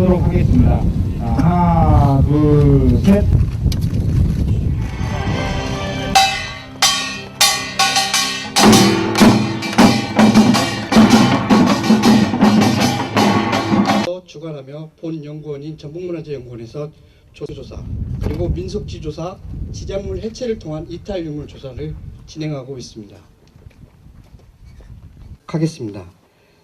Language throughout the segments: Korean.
하도록 하겠습니다. 자, 하나, 둘, 셋. 주관하며 본 연구원인 전북문화재연구원에서 조사 그리고 민속지 조사, 지자물 해체를 통한 이탈 유물 조사를 진행하고 있습니다. 가겠습니다.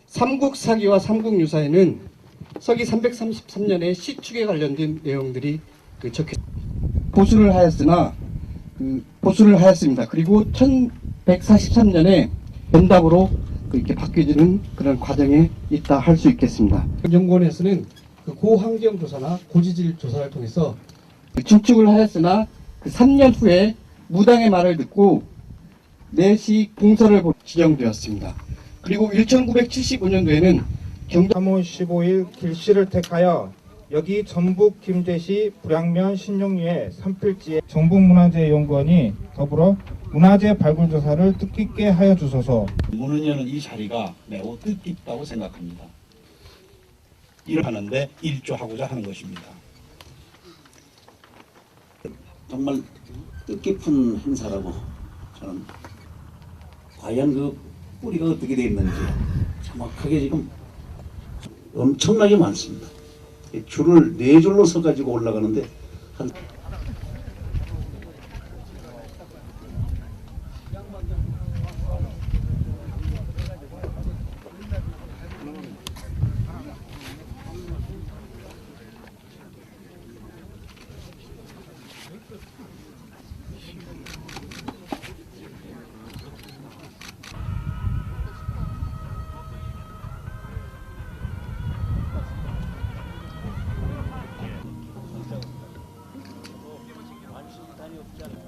삼국 사기와 삼국 유사에는 서기 333년의 시축에 관련된 내용들이 그 적혀 보수를 하였으나 그 보수를 하였습니다. 그리고 1143년에 변답으로 그 이렇게 바뀌어지는 그런 과정에 있다 할 수 있겠습니다. 연구원에서는 그 고환경 조사나 고지질 조사를 통해서 그 추측을 하였으나 그 3년 후에 무당의 말을 듣고 내시 보- 지정되었습니다. 그리고 1975년도에는 경 3월 15일 길씨를 택하여 여기 전북 김제시 불양면 신용리의 산필지에 전북문화재연구원이 더불어 문화재 발굴 조사를 뜻깊게 하여 주소서. 문을 여는 이 자리가 매우 뜻깊다고 생각합니다. 일을 하는데 일조하고자 하는 것입니다. 정말 뜻깊은 행사라고 저는 과연 그 뿌리가 어떻게 되어 있는지 정확하게 지금 엄청나게 많습니다. 줄을 네 줄로 서 가지고 올라가는데 한 चलो